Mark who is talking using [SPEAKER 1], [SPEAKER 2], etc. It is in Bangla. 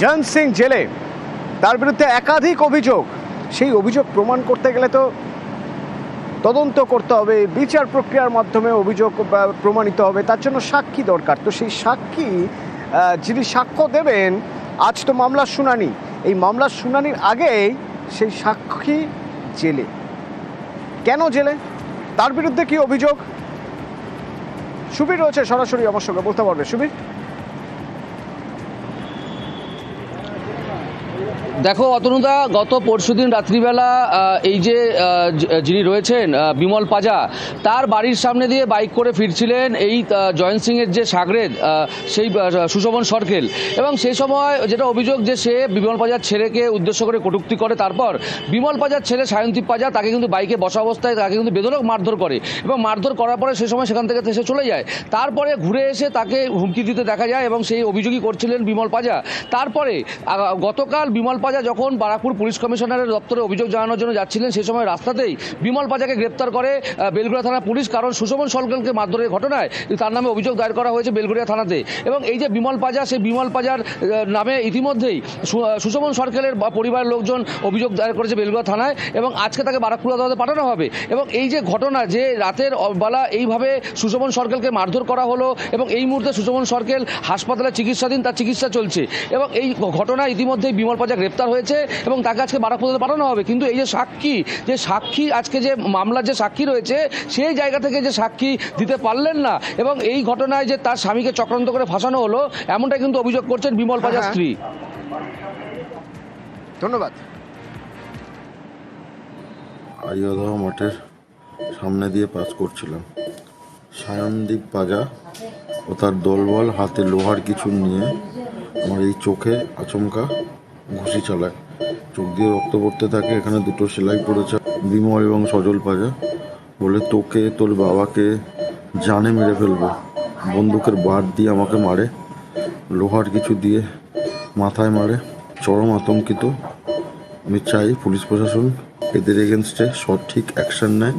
[SPEAKER 1] জন সিং জেলে। তার বিরুদ্ধে একাধিক অভিযোগ। সেই অভিযোগ প্রমাণ করতে গেলে তো তদন্ত করতে হবে, বিচার প্রক্রিয়ার মাধ্যমে অভিযোগ প্রমাণিত হবে, তার জন্য সাক্ষী দরকার। তো সেই সাক্ষী যিনি সাক্ষ্য দেবেন, আজ তো মামলার শুনানি। এই মামলার শুনানির আগেই সেই সাক্ষী জেলে। কেন জেলে? তার বিরুদ্ধে কি অভিযোগ? সুবীর রয়েছে সরাসরি আমার সঙ্গে, বলতে পারবে সুবীর?
[SPEAKER 2] দেখো, অতনুদা, গত পরশুদিন রাত্রিবেলা এই যে যিনি রয়েছেন বিমল পাজা, তার বাড়ির সামনে দিয়ে বাইক করে ফিরছিলেন এই জয়ন্ত সিংয়ের যে সাগরেদ সেই সুশোভন সরকেল। এবং সেই সময় যেটা অভিযোগ যে সে বিমল পাজার ছেলেকে উদ্দেশ্য করে কটুক্তি করে, তারপর বিমল পাজার ছেলে সায়ন্তী পাজা তাকে কিন্তু বাইকে বসা অবস্থায় তাকে কিন্তু বেদনক মারধর করে। এবং মারধর করার পরে সে সময় সেখান থেকে সে চলে যায়। তারপরে ঘুরে এসে তাকে হুমকি দিতে দেখা যায় এবং সেই অভিযোগই করছিলেন বিমল পাজা। তারপরে গতকাল বিমল পাজা যখন বারাকপুর পুলিশ কমিশনারের দপ্তরে অভিযোগ জানানোর জন্য যাচ্ছিলেন সেই সময় রাস্তাতেই বিমল পাজাকে গ্রেপ্তার করে বেলগুড়া থানা পুলিশ, কারণ সুশোভন সরকারকে মারধরের ঘটনায় তার নামে অভিযোগ দায়ের করা হয়েছে বেলগুড়িয়া থানাতে। এবং এই যে বিমল পাজা, সেই বিমল পাজার নামে ইতিমধ্যেই সুশোভন সরকারের বা পরিবারের লোকজন অভিযোগ দায়ের করেছে বেলগুড়া থানায় এবং আজকে তাকে বারাকপুর আদালতে পাঠানো হবে। এবং এই যে ঘটনা, যে রাতের বেলা এইভাবে সুশোভন সরকারকে মারধর করা হলো এবং এই মুহূর্তে সুশোভন সরকার হাসপাতালে চিকিৎসাধীন, তার চিকিৎসা চলছে। এবং এই ঘটনা ইতিমধ্যেই বিমল পাজা গ্রেপ্তার হয়েছে এবং তাকে আজকে বারাকপুর আদালতে পাঠানো হবে। কিন্তু এই যে সাক্ষী যে সাক্ষী আজকে যে মামলার যে সাক্ষী রয়েছে সেই জায়গা থেকে যে সাক্ষী দিতে পারলেন না এবং এই ঘটনায় যে তার স্বামীকে চক্রান্ত করে ফাঁসানো হলো এমনটাই কিন্তু অভিযোগ করছেন বিমল পাজার
[SPEAKER 1] হ্যাঁ।
[SPEAKER 2] স্ত্রী।
[SPEAKER 1] ধন্যবাদ।
[SPEAKER 3] আরিয়াদহ মঠের সামনে দিয়ে পাস করছিলাম। সায়নদীপ পাজা ও তার দলবল হাতে লোহার কিছু নিয়ে আমার এই চোখে আচমকা ঘুষি চালায় চোখ দিয়ে রক্ত পড়তে থাকে, এখানে দুটো সেলাই পড়েছে, বিমল এবং সজল পাজা। বলে, তোকে, তোর বাবাকে জানে মেরে ফেলব। বন্দুকের বার দিয়ে আমাকে মারে, লোহার কিছু দিয়ে মাথায় মারে। চরম আতঙ্কিত। আমি চাই পুলিশ প্রশাসন, এদের এগেনস্টে সঠিক অ্যাকশন নেয়।